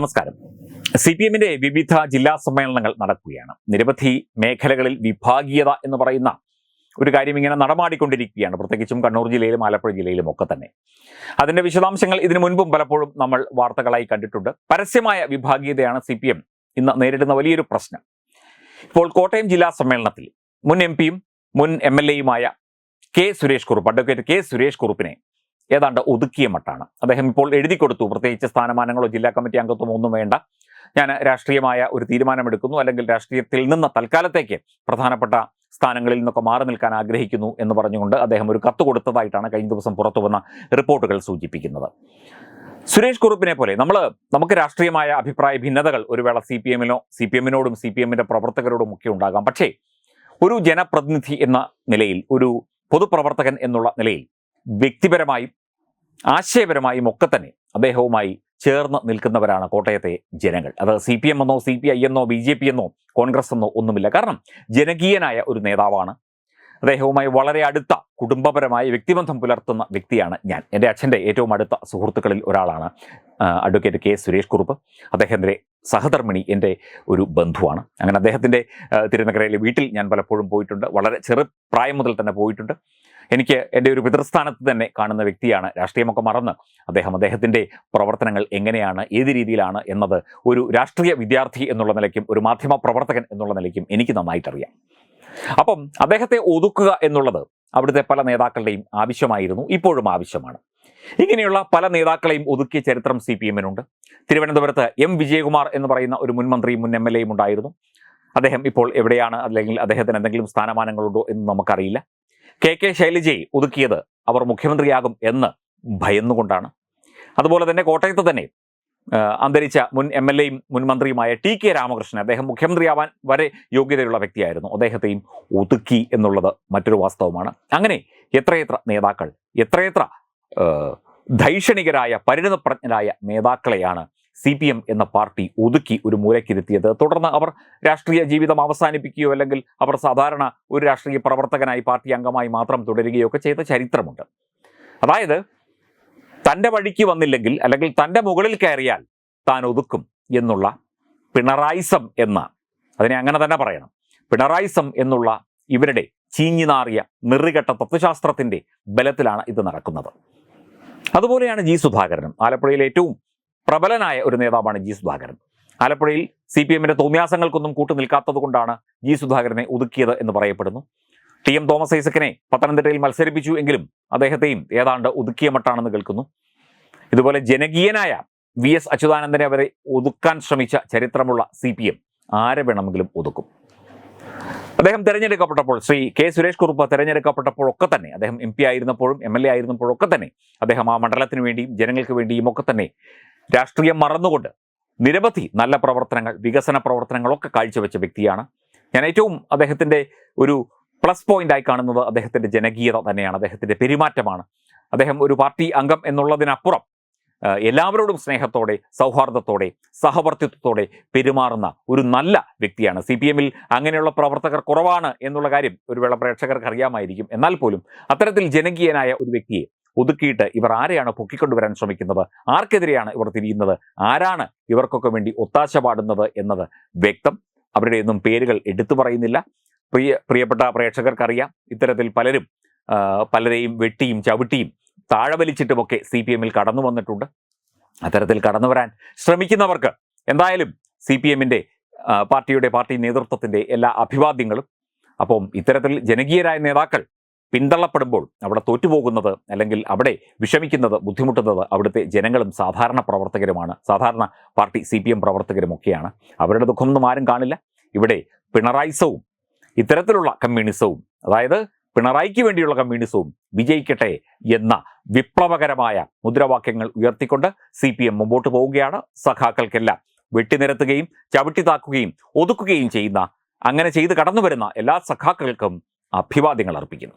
നമസ്കാരം. C P എമ്മിന്റെ വിവിധ ജില്ലാ സമ്മേളനങ്ങൾ നടക്കുകയാണ്. നിരവധി മേഖലകളിൽ വിഭാഗീയത എന്ന് പറയുന്ന ഒരു കാര്യം ഇങ്ങനെ നടമാടിക്കൊണ്ടിരിക്കുകയാണ്. പ്രത്യേകിച്ചും കണ്ണൂർ ജില്ലയിലും ആലപ്പുഴ ജില്ലയിലും ഒക്കെ തന്നെ. അതിന്റെ വിശദാംശങ്ങൾ ഇതിനു മുൻപും പലപ്പോഴും നമ്മൾ വാർത്തകളായി കണ്ടിട്ടുണ്ട്. പരസ്യമായ വിഭാഗീയതയാണ് സി പി എം ഇന്ന് നേരിടുന്ന വലിയൊരു പ്രശ്നം. ഇപ്പോൾ കോട്ടയം ജില്ലാ സമ്മേളനത്തിൽ മുൻ എം പിയും മുൻ M L എയുമായ K Suresh Kurup advocate K Suresh കുറുപ്പിനെ ഏതാണ്ട് ഒതുക്കിയ മട്ടാണ്. അദ്ദേഹം ഇപ്പോൾ എഴുതി കൊടുത്തു. പ്രത്യേകിച്ച് സ്ഥാനമാനങ്ങളോ ജില്ലാ കമ്മിറ്റി അംഗത്വമോ ഒന്നും വേണ്ട. ഞാൻ രാഷ്ട്രീയമായ ഒരു തീരുമാനമെടുക്കുന്നു. അല്ലെങ്കിൽ രാഷ്ട്രീയത്തിൽ നിന്ന് തൽക്കാലത്തേക്ക് പ്രധാനപ്പെട്ട സ്ഥാനങ്ങളിൽ നിന്നൊക്കെ മാറി നിൽക്കാൻ ആഗ്രഹിക്കുന്നു എന്ന് പറഞ്ഞുകൊണ്ട് അദ്ദേഹം ഒരു കത്ത് കൊടുത്തതായിട്ടാണ് കഴിഞ്ഞ ദിവസം പുറത്തു വന്ന റിപ്പോർട്ടുകൾ സൂചിപ്പിക്കുന്നത്. സുരേഷ് കുറുപ്പിനെ പോലെ നമ്മൾ നമുക്ക് രാഷ്ട്രീയമായ അഭിപ്രായ ഭിന്നതകൾ ഒരു വേള സി പി എമ്മിനോ സി പി എമ്മിനോടും സി പി എമ്മിന്റെ പ്രവർത്തകരോടും ഒക്കെ ഉണ്ടാകാം. പക്ഷേ ഒരു ജനപ്രതിനിധി എന്ന നിലയിൽ ഒരു പൊതുപ്രവർത്തകൻ എന്നുള്ള നിലയിൽ വ്യക്തിപരമായും ആശയപരമായും ഒക്കെ തന്നെ അദ്ദേഹവുമായി ചേർന്ന് നിൽക്കുന്നവരാണ് കോട്ടയത്തെ ജനങ്ങൾ. അത് സി പി എം എന്നോ സി പി ഐ എന്നോ ബി ജെ പി എന്നോ കോൺഗ്രസ് എന്നോ ഒന്നുമില്ല. കാരണം ജനകീയനായ ഒരു നേതാവാണ്. അദ്ദേഹവുമായി വളരെ അടുത്ത കുടുംബപരമായ വ്യക്തിബന്ധം പുലർത്തുന്ന വ്യക്തിയാണ് ഞാൻ. എന്റെ അച്ഛന്റെ ഏറ്റവും അടുത്ത സുഹൃത്തുക്കളിൽ ഒരാളാണ് അഡ്വക്കേറ്റ് കെ സുരേഷ് കുറുപ്പ്. അദ്ദേഹത്തിന്റെ സഹധർമ്മിണി എന്റെ ഒരു ബന്ധുവാണ്. അങ്ങനെ അദ്ദേഹത്തിന്റെ തിരുനഗരയിലെ വീട്ടിൽ ഞാൻ പലപ്പോഴും പോയിട്ടുണ്ട്. വളരെ ചെറു പ്രായം മുതൽ തന്നെ പോയിട്ടുണ്ട്. എനിക്ക് എന്റെ ഒരു പിതൃസ്ഥാനത്ത് തന്നെ കാണുന്ന വ്യക്തിയാണ്. രാഷ്ട്രീയമൊക്കെ മറന്ന് അദ്ദേഹം അദ്ദേഹത്തിന്റെ പ്രവർത്തനങ്ങൾ എങ്ങനെയാണ് ഏത് രീതിയിലാണ് എന്നത് ഒരു രാഷ്ട്രീയ വിദ്യാർത്ഥി എന്നുള്ള നിലയ്ക്കും ഒരു മാധ്യമ പ്രവർത്തകൻ എന്നുള്ള നിലയ്ക്കും എനിക്ക് നന്നായിട്ടറിയാം. അപ്പം അദ്ദേഹത്തെ ഒതുക്കുക എന്നുള്ളത് അവിടുത്തെ പല നേതാക്കളുടെയും ആവശ്യമായിരുന്നു ഇപ്പോഴും ആവശ്യമാണ്. ഇങ്ങനെയുള്ള പല നേതാക്കളെയും ഒതുക്കിയ ചരിത്രം സി പി എമ്മിനുണ്ട് തിരുവനന്തപുരത്ത് എം വിജയകുമാർ എന്ന് പറയുന്ന ഒരു മുൻ മന്ത്രിയും മുൻ എം എൽ എയും ഉണ്ടായിരുന്നു. അദ്ദേഹം ഇപ്പോൾ എവിടെയാണ് അല്ലെങ്കിൽ അദ്ദേഹത്തിന് എന്തെങ്കിലും സ്ഥാനമാനങ്ങളുണ്ടോ എന്ന് നമുക്കറിയില്ല. കെ കെ ശൈലജയെ ഒതുക്കിയത് അവർ മുഖ്യമന്ത്രിയാകും എന്ന് ഭയന്നുകൊണ്ടാണ്. അതുപോലെ തന്നെ കോട്ടയത്ത് തന്നെ അന്തരിച്ച മുൻ എം എൽ എയും മുൻ മന്ത്രിയുമായ ടി കെ രാമകൃഷ്ണൻ അദ്ദേഹം മുഖ്യമന്ത്രിയാവാൻ വരെ യോഗ്യതയുള്ള വ്യക്തിയായിരുന്നു. അദ്ദേഹത്തെയും ഒതുക്കി എന്നുള്ളത് മറ്റൊരു വാസ്തവമാണ്. അങ്ങനെ എത്രയെത്ര നേതാക്കൾ എത്രയെത്ര ധൈഷണികരായ പരിണതപ്രജ്ഞരായ നേതാക്കളെയാണ് സി പി എം എന്ന പാർട്ടി ഒതുക്കി ഒരു മൂലക്കിരുത്തിയത് തുടർന്ന് അവർ രാഷ്ട്രീയ ജീവിതം അവസാനിപ്പിക്കുകയോ അല്ലെങ്കിൽ അവർ സാധാരണ ഒരു രാഷ്ട്രീയ പ്രവർത്തകനായി പാർട്ടി അംഗമായി മാത്രം തുടരുകയോ ഒക്കെ ചെയ്ത ചരിത്രമുണ്ട്. അതായത് തന്റെ വഴിക്ക് വന്നില്ലെങ്കിൽ അല്ലെങ്കിൽ തന്റെ മുകളിൽ കയറിയാൽ താൻ ഒതുക്കും എന്നുള്ള പിണറായിസം എന്ന അതിനെ അങ്ങനെ തന്നെ പറയണം പിണറായിസം എന്നുള്ള ഇവരുടെ ചീഞ്ഞിനാറിയ നിറുകെട്ട തത്വശാസ്ത്രത്തിന്റെ ബലത്തിലാണ് ഇത് നടക്കുന്നത്. അതുപോലെയാണ് ജി സുധാകരനും. ആലപ്പുഴയിലെ ഏറ്റവും പ്രബലനായ ഒരു നേതാവാണ് ജി സുധാകരൻ. ആലപ്പുഴയിൽ സി പി എമ്മിന്റെ തോന്നിയാസങ്ങൾക്കൊന്നും കൂട്ടു നിൽക്കാത്തത് കൊണ്ടാണ് ജി സുധാകരനെ ഒതുക്കിയത് എന്ന് പറയപ്പെടുന്നു. ടി എം തോമസ് ഐസക്കിനെ പത്തനംതിട്ടയിൽ മത്സരിപ്പിച്ചു എങ്കിലും അദ്ദേഹത്തെയും ഏതാണ്ട് ഒതുക്കിയ മട്ടാണെന്ന് കേൾക്കുന്നു. ഇതുപോലെ ജനകീയനായ വി എസ് അച്യുതാനന്ദനെ അവരെ ഒതുക്കാൻ ശ്രമിച്ച ചരിത്രമുള്ള സി പി എം ആരെ വേണമെങ്കിലും ഒതുക്കും? അദ്ദേഹം തിരഞ്ഞെടുക്കപ്പെട്ടപ്പോൾ ശ്രീ കെ സുരേഷ് കുറുപ്പ് തിരഞ്ഞെടുക്കപ്പെട്ടപ്പോഴൊക്കെ തന്നെ അദ്ദേഹം എം പി ആയിരുന്നപ്പോഴും എം എൽ എ ആയിരുന്നപ്പോഴൊക്കെ തന്നെ അദ്ദേഹം ആ മണ്ഡലത്തിന് വേണ്ടിയും ജനങ്ങൾക്ക് വേണ്ടിയും ഒക്കെ തന്നെ രാഷ്ട്രീയം മറന്നുകൊണ്ട് നിരവധി നല്ല പ്രവർത്തനങ്ങൾ വികസന പ്രവർത്തനങ്ങളൊക്കെ കാഴ്ചവെച്ച വ്യക്തിയാണ്. ഞാൻ ഏറ്റവും അദ്ദേഹത്തിന്റെ ഒരു പ്ലസ് പോയിന്റായി കാണുന്നത് അദ്ദേഹത്തിന്റെ ജനകീയത തന്നെയാണ് അദ്ദേഹത്തിന്റെ പെരുമാറ്റമാണ്. അദ്ദേഹം ഒരു പാർട്ടി അംഗം എന്നുള്ളതിനപ്പുറം എല്ലാവരോടും സ്നേഹത്തോടെ സൗഹാർദ്ദത്തോടെ സഹവർത്തിത്വത്തോടെ പെരുമാറുന്ന ഒരു നല്ല വ്യക്തിയാണ്. സി പി എമ്മിൽ അങ്ങനെയുള്ള പ്രവർത്തകർ കുറവാണ് എന്നുള്ള കാര്യം ഒരു വേള പ്രേക്ഷകർക്ക് അറിയാമായിരിക്കും. എന്നാൽ പോലും അത്തരത്തിൽ ജനകീയനായ ഒരു വ്യക്തിയെ ഒതുക്കിയിട്ട് ഇവർ ആരെയാണ് പൊക്കിക്കൊണ്ടുവരാൻ ശ്രമിക്കുന്നത്? ആർക്കെതിരെയാണ് ഇവർ തിരിയുന്നത്? ആരാണ് ഇവർക്കൊക്കെ വേണ്ടി ഒത്താശ പാടുന്നത് എന്നത് വ്യക്തം. അവരുടെ ഒന്നും പേരുകൾ എടുത്തു പറയുന്നില്ല. പ്രിയ പ്രിയപ്പെട്ട പ്രേക്ഷകർക്കറിയാം ഇത്തരത്തിൽ പലരും പലരെയും വെട്ടിയും ചവിട്ടിയും താഴവലിച്ചിട്ടുമൊക്കെ സി പി എമ്മിൽ കടന്നു വന്നിട്ടുണ്ട്. അത്തരത്തിൽ കടന്നു വരാൻ ശ്രമിക്കുന്നവർക്ക് എന്തായാലും സി പി എമ്മിന്റെ പാർട്ടിയുടെ പാർട്ടി നേതൃത്വത്തിന്റെ എല്ലാ അഭിവാദ്യങ്ങളും. അപ്പം ഇത്തരത്തിൽ ജനകീയരായ നേതാക്കൾ പിന്തള്ളപ്പെടുമ്പോൾ അവിടെ തോറ്റുപോകുന്നത് അല്ലെങ്കിൽ അവിടെ വിഷമിക്കുന്നത് ബുദ്ധിമുട്ടുന്നത് അവിടുത്തെ ജനങ്ങളും സാധാരണ പ്രവർത്തകരുമാണ്. സാധാരണ പാർട്ടി സി പി എം പ്രവർത്തകരുമൊക്കെയാണ്. അവരുടെ ദുഃഖമൊന്നും ആരും കാണില്ല. ഇവിടെ പിണറായിസവും ഇത്തരത്തിലുള്ള കമ്മ്യൂണിസവും അതായത് പിണറായിക്ക് വേണ്ടിയുള്ള കമ്മ്യൂണിസവും വിജയിക്കട്ടെ എന്ന വിപ്ലവകരമായ മുദ്രാവാക്യങ്ങൾ ഉയർത്തിക്കൊണ്ട് സി പി എം മുമ്പോട്ട് പോവുകയാണ്. സഖാക്കൾക്കെല്ലാം വെട്ടിനിരത്തുകയും ചവിട്ടി താക്കുകയും ഒതുക്കുകയും ചെയ്യുന്ന അങ്ങനെ ചെയ്ത് കടന്നു വരുന്ന എല്ലാ സഖാക്കൾക്കും അഭിവാദ്യങ്ങൾ അർപ്പിക്കുന്നു.